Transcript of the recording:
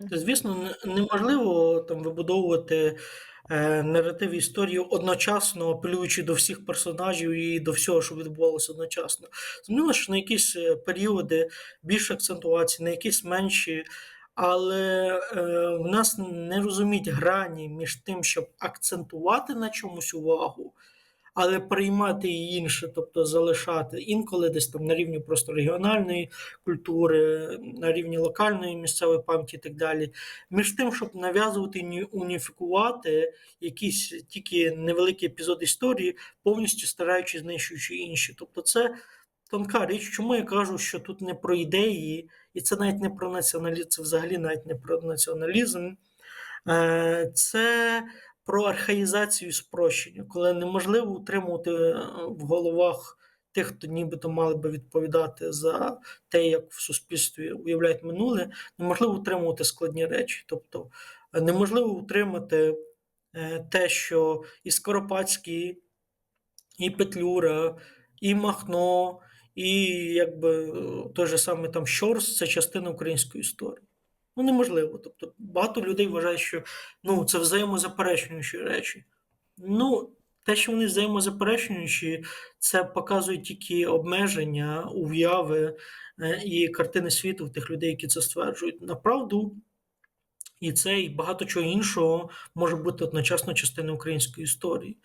Звісно, неможливо там вибудовувати, е, наратив історії одночасно, апелюючи до всіх персонажів і до всього, що відбувалося одночасно. Зрозуміло, що на якісь, е, періоди більше акцентувації, на якісь менші, але, е, в нас не розуміють грані між тим, щоб акцентувати на чомусь увагу, але приймати і інше, тобто залишати інколи десь там на рівні просто регіональної культури, на рівні локальної місцевої пам'яті і так далі. Між тим, щоб нав'язувати, ні уніфікувати якісь тільки невеликі епізоди історії, повністю стараючись знищуючи інші. Тобто це тонка річ. Чому я кажу, що тут не про ідеї, і це навіть не про націоналізм, це взагалі навіть не про націоналізм. Е, Це про архаїзацію спрощення, коли неможливо утримувати е, в головах тих, хто нібито мали би відповідати за те, як в суспільстві уявляють минуле, неможливо утримувати складні речі. Тобто е, неможливо утримати е, те, що і Скоропадський, і Петлюра, і Махно, і якби той же самий там Щорс це частина української історії. Ну, неможливо. Тобто багато людей вважають, що ну, це взаємозаперечуючі речі. Ну, те, що вони взаємозаперечуючі, це показує тільки обмеження, уяви е, і картини світу в тих людей, які це стверджують. Направду, і це, і багато чого іншого може бути одночасно частиною української історії.